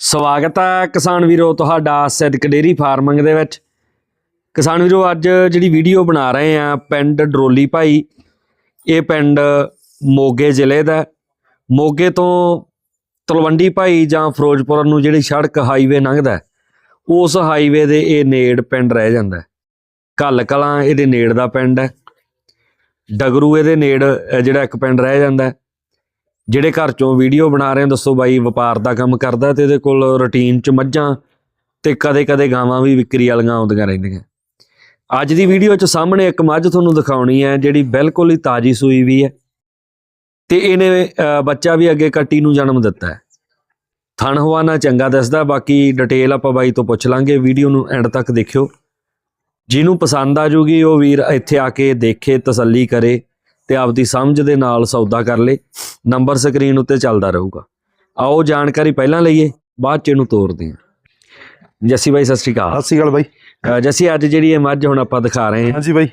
ਸਵਾਗਤ ਹੈ ਕਿਸਾਨ ਵੀਰੋ ਤੁਹਾਡਾ ਸਿੱਧਕ ਡੇਰੀ ਫਾਰਮਿੰਗ ਦੇ ਵਿੱਚ। ਕਿਸਾਨ ਵੀਰੋ, ਅੱਜ ਜਿਹੜੀ ਵੀਡੀਓ ਬਣਾ ਰਹੇ ਆ ਪਿੰਡ ਡਰੋਲੀ ਭਾਈ, ਇਹ ਪਿੰਡ ਮੋਗੇ ਜ਼ਿਲ੍ਹੇ ਦਾ ਮੋਗੇ ਤੋਂ ਤਲਵੰਡੀ ਭਾਈ ਜਾਂ ਫਿਰੋਜ਼ਪੁਰ ਨੂੰ ਜਿਹੜੀ ਸੜਕ ਹਾਈਵੇ ਲੰਘਦਾ ਉਸ ਹਾਈਵੇ ਦੇ ਇਹ ਨੇੜ ਪਿੰਡ ਰਹਿ ਜਾਂਦਾ ਹੈ। ਘੱਲ ਕਲਾਂ ਇਹਦੇ ਨੇੜ ਦਾ ਪਿੰਡ ਹੈ। ਡਗਰੂ ਇਹਦੇ ਨੇੜ ਜਿਹੜਾ ਇੱਕ ਪਿੰਡ ਰਹਿ ਜਾਂਦਾ ਜਿਹੜੇ ਘਰ ਚੋਂ ਵੀਡੀਓ ਬਣਾ ਰਹੇ ਹੋ, ਦੱਸੋ ਬਾਈ, ਵਪਾਰ ਦਾ ਕੰਮ ਕਰਦਾ ਤੇ ਇਹਦੇ ਕੋਲ ਰੁਟੀਨ ਚ ਮੱਝਾਂ ਤੇ ਕਦੇ-ਕਦੇ ਗਾਵਾਂ ਵੀ ਵਿਕਰੀ ਵਾਲੀਆਂ ਆਉਂਦੀਆਂ ਰਹਿੰਦੀਆਂ। ਅੱਜ ਦੀ ਵੀਡੀਓ ਚ ਸਾਹਮਣੇ ਇੱਕ ਮੱਝ ਤੁਹਾਨੂੰ ਦਿਖਾਉਣੀ ਹੈ, ਜਿਹੜੀ ਬਿਲਕੁਲ ਹੀ ਤਾਜੀ ਸੂਈ ਵੀ ਹੈ ਤੇ ਇਹਨੇ ਬੱਚਾ ਵੀ ਅੱਗੇ ਕੱਟੀ ਨੂੰ ਜਨਮ ਦਿੱਤਾ ਹੈ। ਥਣ ਹਵਾਨਾ ਚੰਗਾ ਦੱਸਦਾ, ਬਾਕੀ ਡਿਟੇਲ ਆਪਾਂ ਬਾਈ ਤੋਂ ਪੁੱਛ ਲਾਂਗੇ, ਵੀਡੀਓ ਨੂੰ ਐਂਡ ਤੱਕ ਦੇਖਿਓ। ਜਿਹਨੂੰ ਪਸੰਦ ਆ ਜੂਗੀ, ਉਹ ਵੀਰ ਇੱਥੇ ਆ ਕੇ ਦੇਖੇ, ਤਸੱਲੀ ਕਰੇ ਤੇ ਆਪਦੀ ਸਮਝ ਦੇ ਨਾਲ ਸੌਦਾ ਕਰ ਲੇ। ਨੰਬਰ ਸਕਰੀਨ ਉੱਤੇ ਚੱਲਦਾ ਰਹੂਗਾ। ਆਓ ਜਾਣਕਾਰੀ ਪਹਿਲਾਂ ਲਈਏ ਬਾਅਦ ਚ ਇਹਨੂੰ ਤੋਰਦੇ ਹਾਂ। ਜੱਸੀ ਬਾਈ ਸਤਿ ਸ਼੍ਰੀ ਅਕਾਲ। ਸਤਿ ਸ਼੍ਰੀ ਅਕਾਲ ਬਾਈ। ਜੱਸੀ ਅੱਜ ਜਿਹੜੀ ਇਹ ਮੱਝ ਹੁਣ ਆਪਾਂ ਦਿਖਾ ਰਹੇ ਹਾਂ ਹਾਂਜੀ ਬਾਈ।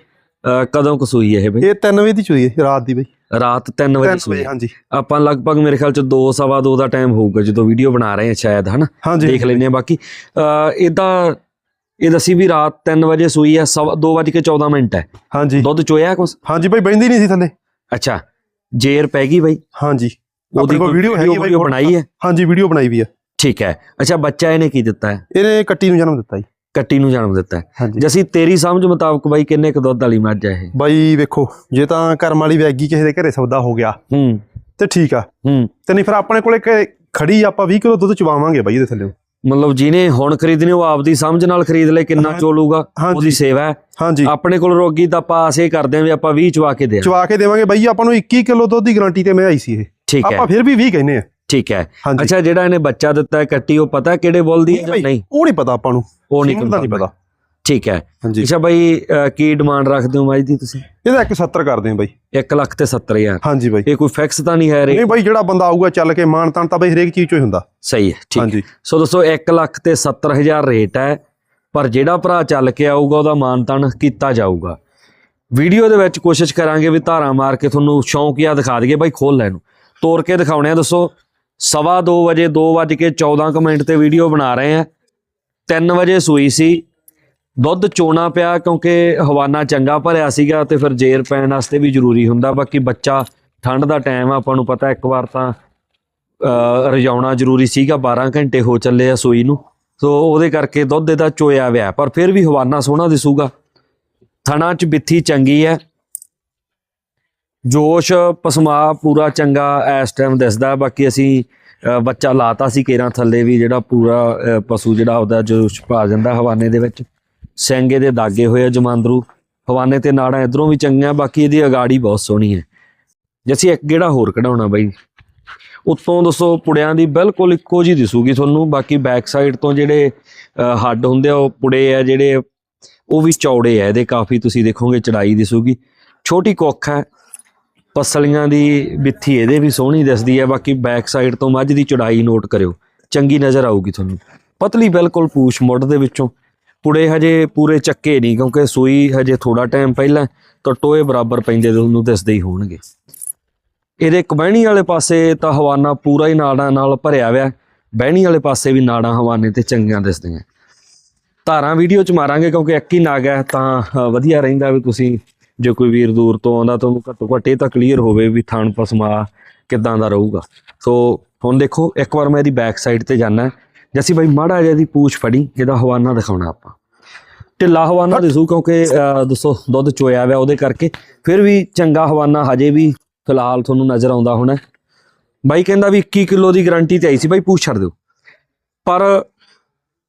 ਕਦੋਂ ਕਸੂਈ ਹੈ ਇਹ ਬਈ? ਇਹ 3 ਵਜੇ ਦੀ ਚੋਈ ਹੈ ਰਾਤ ਦੀ ਬਾਈ। ਰਾਤ 3 ਵਜੇ 3 ਸੂਈ ਵਜੇ ਹੈ। ਹਾਂਜੀ। ਆਪਾਂ ਲਗਭਗ ਮੇਰੇ ਖਿਆਲ ਚ 2 ਸਵਾ 2 ਦਾ ਟਾਈਮ ਹੋਊਗਾ ਜਦੋਂ ਵੀਡੀਓ ਬਣਾ ਰਹੇ ਹਾਂ ਸ਼ਾਇਦ ਹਨਾ? ਦੇਖ ਲੈਂਦੇ ਹਾਂ ਬਾਕੀ। ਇਹਦਾ ਇਹ ਦੱਸੀ ਵੀ ਰਾਤ 3 ਵਜੇ ਸੂਈ ਹੈ ਸਵਾ 2 ਵਜੇ ਕੇ 14 ਮਿੰਟ ਹੈ। ਹਾਂਜੀ। ਦੁੱਧ ਚੋਇਆ ਕੁਛ? ਹਾਂਜੀ ਬਾਈ ਬੈਂਦੀ ਨਹੀਂ ਸੀ ਥੱਲੇ। ਅੱਛਾ। ਜੇਰ ਪੈ ਗਈ ਬਈ? ਹਾਂਜੀ। ਉਹਦੀ ਕੋਈ ਵੀਡੀਓ ਹੈਗੀ ਬਾਈ, ਬਣਾਈ ਹੈ? ਹਾਂਜੀ ਵੀਡੀਓ ਬਣਾਈ ਵੀ ਹੈ। ਠੀਕ ਹੈ। ਅੱਛਾ ਬੱਚਾ ਇਹਨੇ ਕੀ ਦਿੱਤਾ ਹੈ? ਇਹਨੇ ਕੱਟੀ ਨੂੰ ਜਨਮ ਦਿੱਤਾ ਜੀ। ਕੱਟੀ ਨੂੰ ਜਨਮ ਦਿੱਤਾ ਜਸੀਂ ਤੇਰੀ ਸਮਝ ਮੁਤਾਬਕ ਬਾਈ ਕਿੰਨੇ ਕੁ ਦੁੱਧ ਵਾਲੀ ਮੱਝ ਹੈ ਇਹ? ਬਾਈ ਵੇਖੋ ਜੇ ਤਾਂ ਕਰਮ ਵਾਲੀ ਵੈਗੀ ਕਿਸੇ ਦੇ ਘਰੇ ਸੌਦਾ ਹੋ ਗਿਆ ਹੂੰ। ਤੇ ਠੀਕ ਆ। ਹੂੰ। ਤੇ ਨਹੀਂ ਫਿਰ ਆਪਣੇ ਕੋਲੇ ਇੱਕ ਖੜੀ ਆਪਾਂ 20 ਕਿਲੋ ਦੁੱਧ ਚਵਾਵਾਂਗੇ ਬਾਈ ਇਹਦੇ ਥੱਲੇ। ਮਤਲਬ ਜਿਹਨੇ ਹੁਣ ਖਰੀਦਣੀ ਉਹ ਆਪਦੀ ਸਮਝ ਨਾਲ ਖਰੀਦ ਲੈ ਕਿੰਨਾ ਚੋਲੂਗਾ। ਉਹਦੀ ਸੇਵਾ ਹੈ। ਹਾਂਜੀ। ਆਪਣੇ ਕੋਲ ਰੋਗੀ ਤਾਂ ਆਪਾਂ ਆਸੇ ਕਰਦੇ ਆਂ ਵੀ ਆਪਾਂ 20 ਚਵਾ ਕੇ ਦੇ ਚਵਾ ਕੇ ਦੇਵਾਂਗੇ। ਬਾਈ ਆਪਾਂ ਨੂੰ 21 ਕਿਲੋ ਦੁੱਧ ਦੀ ਗਾਰੰਟੀ ਤੇ ਮੈਂ ਆਈ ਸੀ ਇਹ। ਠੀਕ ਹੈ। ਆਪਾਂ ਫਿਰ ਵੀ 20 ਕਹਿੰਦੇ ਆ ਠੀਕ ਹੈ। ਅੱਛਾ ਜਿਹੜਾ ਇਹਨੇ ਬੱਚਾ ਦਿੱਤਾ ਹੈ ਕੱਟੀ ਉਹ ਪਤਾ ਕਿਹੜੇ ਬੋਲ ਦੀ ਹੈ ਜਾਂ ਬਾਈ, ਨਹੀਂ? ਉਹ ਨਹੀਂ ਪਤਾ ਆਪਾਂ ਨੂੰ। ਉਹ ਨਹੀਂ ਦਾ ਪਤਾ। ਠੀਕ ਹੈ। ਅੱਛਾ ਬਾਈ ਕੀ ਡਿਮਾਂਡ ਰੱਖਦੇ ਹੋ ਮੱਝ ਦੀ ਤੁਸੀਂ? ਇਹਦਾ 170 ਕਰਦੇ ਆ ਬਾਈ। 1 ਲੱਖ ਤੇ 70000 ਹਾਂਜੀ ਬਾਈ। ਇਹ ਕੋਈ ਫਿਕਸ ਤਾਂ ਨਹੀਂ ਹੈ ਰੇ? ਨਹੀਂ ਬਾਈ ਜਿਹੜਾ ਬੰਦਾ ਆਊਗਾ ਚੱਲ ਕੇ ਮਾਨ ਤਾਨ ਤਾਂ ਬਾਈ ਹਰੇਕ ਚੀਜ਼ ਚੋਂ ਹੀ ਹੁੰਦਾ। ਸਹੀ ਹੈ ਠੀਕ ਹੈ। ਹਾਂਜੀ। ਸੋ ਦੋਸਤੋ 1 ਲੱਖ ਤੇ 70000 ਰੇਟ ਹੈ। ਪਰ ਜਿਹੜਾ ਭਰਾ ਚੱਲ ਕੇ ਆਊਗਾ, ਉਹਦਾ ਮਾਨ ਮਾਨਤਾਨ ਕੀਤਾ ਜਾਊਗਾ। ਵੀਡੀਓ ਦੇ ਵਿੱਚ ਕੋਸ਼ਿਸ਼ ਕਰਾਂਗੇ ਵੀ ਧਾਰਾਂ ਮਾਰ ਕੇ ਤੁਹਾਨੂੰ ਸ਼ੌਂਕੀਆ ਦਿਖਾ ਦਈਏ। ਬਾਈ ਖੋਲ ਲੈ ਨੂੰ ਤੋੜ ਕੇ ਦਿਖਾਉਣੇ ਆ, ਦੱਸੋ। ਸਵਾ 2 ਵਜੇ 2 ਵਜ ਕੇ 14 ਕੁ ਮਿੰਟ ਤੇ ਵੀਡੀਓ ਬਣਾ ਰਹੇ ਆ। 3 ਵਜੇ ਸੂਈ ਸੀ। ਦੁੱਧ ਚੋਣਾ ਪਿਆ ਕਿਉਂਕਿ ਹਵਾਨਾ ਚੰਗਾ ਭਰਿਆ ਸੀਗਾ ਤੇ ਫਿਰ ਜੇਰ ਪੈਣ ਵਾਸਤੇ ਵੀ ਜ਼ਰੂਰੀ ਹੁੰਦਾ। ਬਾਕੀ ਬੱਚਾ ਠੰਡ ਦਾ ਟਾਈਮ ਆ, ਆਪਾਂ ਨੂੰ ਪਤਾ ਇੱਕ ਵਾਰ ਤਾਂ ਰਜਾਉਣਾ ਜ਼ਰੂਰੀ ਸੀਗਾ। 12 ਘੰਟੇ ਹੋ ਚੱਲੇ ਆ ਸੂਈ ਨੂੰ। ਸੋ ਉਹਦੇ ਕਰਕੇ ਦੁੱਧ ਇਹਦਾ ਚੋਇਆ ਵਿਆ ਪਰ ਫਿਰ ਵੀ ਹਵਾਨਾ ਸੋਹਣਾ ਦਿਸੂਗਾ। ਥਣਾ ਚ ਬਿੱਥੀ ਚੰਗੀ ਹੈ। ਜੋਸ਼ ਪਸਮਾ ਪੂਰਾ ਚੰਗਾ ਇਸ ਟਾਈਮ ਦਿਸਦਾ ਬਾਕੀ ਅਸੀਂ ਅ, ਬੱਚਾ ਲਾਤਾ ਸੀ ਕੇਰਾਂ ਥੱਲੇ ਵੀ ਜਿਹੜਾ ਪੂਰਾ ਪਸ਼ੂ ਜਿਹੜਾ ਉਹਦਾ ਜੋਸ਼ ਪਾ ਜਾਂਦਾ ਹਵਾਨੇ ਦੇ ਵਿੱਚ। ਸੈਂਗੇ ਦੇ ਦਾਗੇ ਹੋਏ ਆ ਜਮਾਂਦਰੂ। ਹਵਾਨੇ ਤੇ ਨਾੜਾਂ ਇਧਰੋਂ ਵੀ ਚੰਗੀਆਂ ਬਾਕੀ ਇਹਦੀ ਅਗਾੜੀ ਬਹੁਤ ਸੋਹਣੀ ਹੈ। ਜੇ ਅਸੀਂ ਇੱਕ ਗੇੜਾ ਹੋਰ ਕਢਾਉਣਾ ਬਾਈ। ਉੱਤੋਂ ਦੱਸੋ ਪੁੜਿਆਂ ਦੀ ਬਿਲਕੁਲ ਇੱਕੋ ਜੀ ਦਿਸੂਗੀ ਤੁਹਾਨੂੰ ਬਾਕੀ ਬੈਕ ਸਾਈਡ ਤੋਂ ਜਿਹੜੇ ਅ, ਹੱਡ ਹੁੰਦੇ ਆ ਉਹ ਪੁੜੇ ਆ ਜਿਹੜੇ ਉਹ ਵੀ ਚੌੜੇ ਆ ਇਹਦੇ ਕਾਫੀ ਤੁਸੀਂ ਦੇਖੋਗੇ ਚੜਾਈ ਦਿਸੂਗੀ। ਛੋਟੀ ਕੁੱਖ ਹੈ ਪਸਲੀਆਂ ਦੀ ਬਿੱਥੀ ਇਹਦੇ ਵੀ ਸੋਹਣੀ ਦਿਸਦੀ ਹੈ ਬਾਕੀ ਬੈਕ ਸਾਈਡ ਤੋਂ ਮੱਝ ਦੀ ਚੜਾਈ ਨੋਟ ਕਰਿਓ ਚੰਗੀ ਨਜ਼ਰ ਆਊਗੀ ਤੁਹਾਨੂੰ। ਪਤਲੀ ਬਿਲਕੁਲ ਪੂਛ ਮੁੱਢ ਦੇ ਵਿੱਚੋਂ ਪੁੜੇ ਹਜੇ ਪੂਰੇ ਚੱਕੇ ਨਹੀਂ ਕਿਉਂਕਿ ਸੂਈ ਹਜੇ ਥੋੜਾ ਟਾਈਮ ਪਹਿਲਾਂ ਤਾਂ ਟੋਏ ਬਰਾਬਰ ਪੈਂਦੇ ਤੁਹਾਨੂੰ ਦਿਸਦੇ ਹੀ ਹੋਣਗੇ। ਇਹਦੇ ਕਬਹਿਣੀ ਵਾਲੇ ਪਾਸੇ ਤਾਂ ਹਵਾਨਾ ਪੂਰਾ ਹੀ ਨਾੜਾਂ ਨਾਲ ਭਰਿਆ ਹੋਇਆ ਬਹਿਣੀ ਵਾਲੇ ਪਾਸੇ ਵੀ ਨਾੜਾਂ ਹਵਾਨੇ ਤੇ ਚੰਗੀਆਂ ਦਿਸਦੀਆਂ। ਧਾਰਾਂ ਵੀਡੀਓ ਚ ਮਾਰਾਂਗੇ ਕਿਉਂਕਿ ਇੱਕ ਹੀ ਨਾਗ ਹੈ ਤਾਂ ਵਧੀਆ ਰਹਿੰਦਾ ਵੀ ਤੁਸੀਂ ਜੇ ਕੋਈ ਵੀਰ ਦੂਰ ਤੋਂ ਆਉਂਦਾ ਤਾਂ ਉਹਨੂੰ ਘੱਟੋ ਘੱਟ ਇਹ ਤਾਂ ਕਲੀਅਰ ਹੋਵੇ ਵੀ ਥਾਣ ਪਸਮਾ ਕਿੱਦਾਂ ਦਾ ਰਹੂਗਾ। ਸੋ ਹੁਣ ਦੇਖੋ ਇੱਕ ਵਾਰ ਮੈਂ ਇਹਦੀ ਬੈਕ ਸਾਈਡ ਤੇ ਜਾਣਾ ਜੈਸੀ ਬਾਈ ਮਾੜਾ ਜਿਹਾ ਦੀ ਪੂਛ ਫੜੀ ਇਹਦਾ ਹਵਾਨਾ ਦਿਖਾਉਣਾ ਆਪਾਂ। ਢਿੱਲਾ ਹਵਾਨਾ ਦਿਸੂ ਕਿਉਂਕਿ ਦੱਸੋ ਦੁੱਧ ਚੋਇਆ ਹੋਇਆ ਉਹਦੇ ਕਰਕੇ। ਫਿਰ ਵੀ ਚੰਗਾ ਹਵਾਨਾ ਹਜੇ ਵੀ ਫਿਲਹਾਲ ਤੁਹਾਨੂੰ ਨਜ਼ਰ ਆਉਂਦਾ ਹੋਣਾ ਬਾਈ ਕਹਿੰਦਾ ਵੀ 21 ਕਿਲੋ ਦੀ ਗਾਰੰਟੀ ਤੇ ਆਈ ਸੀ। ਬਾਈ ਪੂਛ ਛੱਡ ਦਿਓ। ਪਰ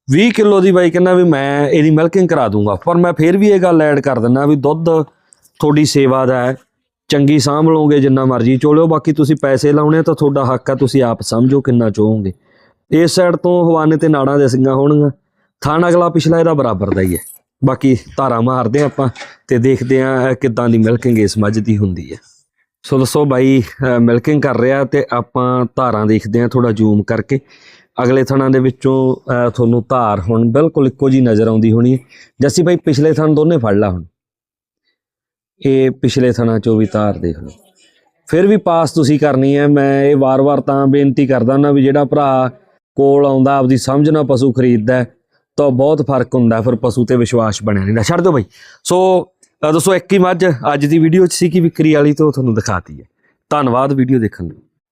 20 ਕਿਲੋ ਦੀ ਬਾਈ ਕਹਿੰਦਾ ਵੀ ਮੈਂ ਇਹਦੀ ਮਿਲਕਿੰਗ ਕਰਾ ਦੂੰਗਾ। ਪਰ ਮੈਂ ਫਿਰ ਵੀ ਇਹ ਗੱਲ ਐਡ ਕਰ ਦਿੰਦਾ ਵੀ ਦੁੱਧ ਤੁਹਾਡੀ ਸੇਵਾ ਦਾ ਹੈ। ਚੰਗੀ ਸਾਂਭ ਲਓਗੇ ਜਿੰਨਾ ਮਰਜ਼ੀ ਚੋਲਿਓ। ਬਾਕੀ ਤੁਸੀਂ ਪੈਸੇ ਲਾਉਣੇ ਤਾਂ ਤੁਹਾਡਾ ਹੱਕ ਆ। ਤੁਸੀਂ ਆਪ ਸਮਝੋ ਕਿੰਨਾ ਚੋਹੋਗੇ। ਇਸ ਸਾਈਡ ਤੋਂ ਹਵਾਨੇ ਤੇ ਨਾੜਾਂ ਦੇ ਸਿੰਘਾਂ ਹੋਣਗੀਆਂ। ਥਾਣ ਅਗਲਾ ਪਿਛਲਾ ਇਹਦਾ ਬਰਾਬਰ ਦਾ ਹੀ ਹੈ। ਬਾਕੀ ਧਾਰਾ ਮਾਰਦੇ ਹਾਂ ਆਪਾਂ ਤੇ ਦੇਖਦੇ ਆ ਕਿੱਦਾਂ ਦੀ ਮਿਲਕਿੰਗ ਇਸ ਮੱਝ ਦੀ ਹੁੰਦੀ ਹੈ। ਸੋ ਦੱਸੋ ਬਾਈ ਮਿਲਕਿੰਗ ਕਰ ਰਿਹਾ ਤੇ ਆਪਾਂ ਧਾਰਾਂ ਦੇਖਦੇ ਆ ਥੋੜਾ ਜ਼ੂਮ ਕਰਕੇ। ਅਗਲੇ ਥਣਾਂ ਦੇ ਵਿੱਚੋਂ ਤੁਹਾਨੂੰ ਧਾਰ ਹੁਣ ਬਿਲਕੁਲ ਇੱਕੋ ਜੀ ਨਜ਼ਰ ਆਉਂਦੀ ਹੋਣੀ ਹੈ। ਜੱਸੀ ਬਾਈ ਪਿਛਲੇ ਥਣ ਦੋਨੇ ਫੜ ਲਾ ਹੁਣ। ਇਹ ਪਿਛਲੇ ਥਣਾਂ ਚੋਂ ਵੀ ਧਾਰ ਦੇਖ ਲਓ। ਫਿਰ ਵੀ ਪਾਸ ਤੁਸੀਂ ਕਰਨੀ ਹੈ। ਮੈਂ ਇਹ ਵਾਰ-ਵਾਰ ਤਾਂ ਬੇਨਤੀ ਕਰਦਾ ਨਾ ਵੀ ਜਿਹੜਾ ਭਰਾ ਕੋਲ ਆਉਂਦਾ ਆਪਦੀ ਸਮਝ ਨਾਲ ਪਸ਼ੂ ਖਰੀਦਦਾ ਹੈ, ਤਾਂ ਬਹੁਤ ਫ਼ਰਕ ਹੁੰਦਾ ਫਿਰ ਪਸ਼ੂ ਤੇ ਵਿਸ਼ਵਾਸ ਬਣਿਆ ਰਹਿੰਦਾ। ਛੱਡ ਦਿਓ ਬਾਈ। ਸੋ ਅ, ਦੋਸਤੋ ਇੱਕ ਹੀ ਮੱਝ ਅੱਜ ਦੀ ਵੀਡੀਓ 'ਚ ਸੀ ਕਿ ਵਿਕਰੀ ਵਾਲੀ ਤੋਂ ਤੁਹਾਨੂੰ ਦਿਖਾਤੀ ਹੈ। ਧੰਨਵਾਦ ਵੀਡੀਓ ਦੇਖਣ ਲਈ।